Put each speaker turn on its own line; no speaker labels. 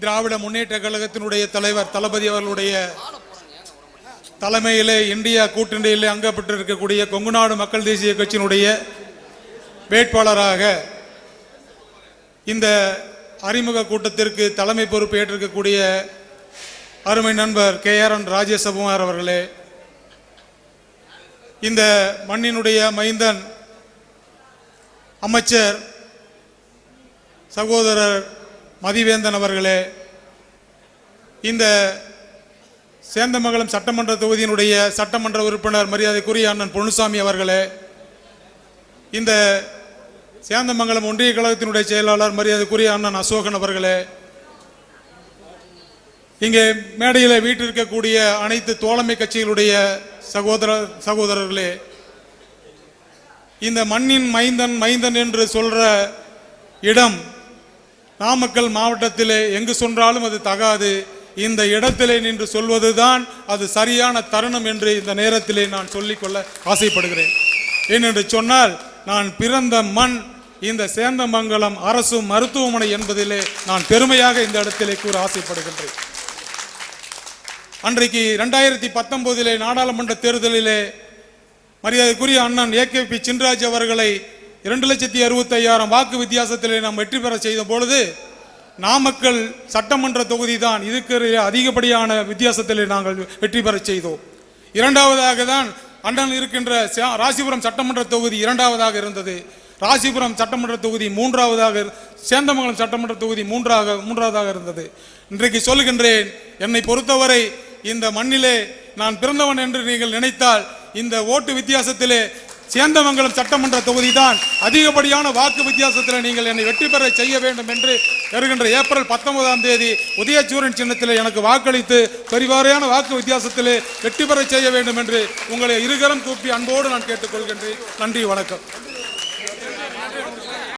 திராவிட முன்னேற்ற கழகத்தினுடைய தலைவர் தளபதி அவர்களுடைய தலைமையிலே இந்தியா கூட்டணியிலே அங்கப்பட்டு இருக்கக்கூடிய கொங்குநாடு மக்கள் தேசிய கட்சியினுடைய வேட்பாளராக இந்த அறிமுக கூட்டத்திற்கு தலைமை பொறுப்பு ஏற்றிருக்கக்கூடிய அருமை நண்பர் கே ஆர் என் ராஜேசகுமார் அவர்களே இந்த மண்ணினுடைய மைந்தன் அமைச்சர் சகோதரர் மதிவேந்தன் அவர்களே இந்த சேந்தமங்கலம் சட்டமன்ற தொகுதியினுடைய சட்டமன்ற உறுப்பினர் மரியாதைக்குரிய அண்ணன் பொன்னுசாமி அவர்களே இந்த சேந்தமங்கலம் ஒன்றிய கழகத்தினுடைய செயலாளர் மரியாதைக்குரிய அண்ணன் அசோகன் அவர்களே இங்கே மேடையில் வீட்டிருக்கக்கூடிய அனைத்து தோழமை கட்சிகளுடைய சகோதர சகோதரர்களே இந்த மண்ணின் மைந்தன் மைந்தன் என்று சொல்ற இடம் நாமக்கல் மாவட்டத்தில் எங்கு சொன்னாலும் அது தகாது. இந்த இடத்திலே நின்று சொல்வதுதான் அது சரியான தருணம் என்று இந்த நேரத்திலே நான் சொல்லிக்கொள்ள ஆசைப்படுகிறேன். ஏனென்று சொன்னால் நான் பிறந்த மண் இந்த சேந்தமங்கலம் அரசு மருத்துவமனை என்பதிலே நான் பெருமையாக இந்த இடத்திலே கூற ஆசைப்படுகின்றேன். அன்றைக்கு ரெண்டாயிரத்தி பத்தொன்பதிலே நாடாளுமன்ற தேர்தலிலே மரியாதைக்குரிய அண்ணன் ஏகேபி சின்ராஜ் அவர்களை இரண்டு லட்சத்தி அறுபத்தி ஐயாயிரம் வாக்கு வித்தியாசத்திலே நாம் வெற்றி பெற செய்த பொழுது நாமக்கல் சட்டமன்ற தொகுதி தான் இதுக்கு அதிகப்படியான வித்தியாசத்தில் நாங்கள் வெற்றி பெற செய்தோம். இரண்டாவதாக தான் அண்ணன் இருக்கின்ற சே- ராசிபுரம் சட்டமன்ற தொகுதி இரண்டாவதாக இருந்தது. ராசிபுரம் சட்டமன்ற தொகுதி மூன்றாவதாக சேந்தமங்கலம் சட்டமன்ற தொகுதி மூன்றாக மூன்றாவதாக இருந்தது. இன்றைக்கு சொல்லுகின்றேன் என்னை பொறுத்தவரை இந்த மண்ணிலே நான் பிறந்தவன் என்று நீங்கள் நினைத்தால் இந்த ஓட்டு வித்தியாசத்திலே சேந்தமங்கலம் சட்டமன்ற தொகுதி தான் அதிகப்படியான வாக்கு வித்தியாசத்தில் நீங்கள் என்னை வெற்றி பெற செய்ய வேண்டும் என்று வருகின்ற ஏப்ரல் பத்தொன்பதாம் தேதி உதயசூரன் சின்னத்தில் எனக்கு வாக்களித்து பெரிவாரியான வாக்கு வித்தியாசத்தில் வெற்றி பெற செய்ய வேண்டும் என்று உங்களை இருகரம் கூப்பி அன்போடு நான் கேட்டுக்கொள்கின்றேன். நன்றி வணக்கம்.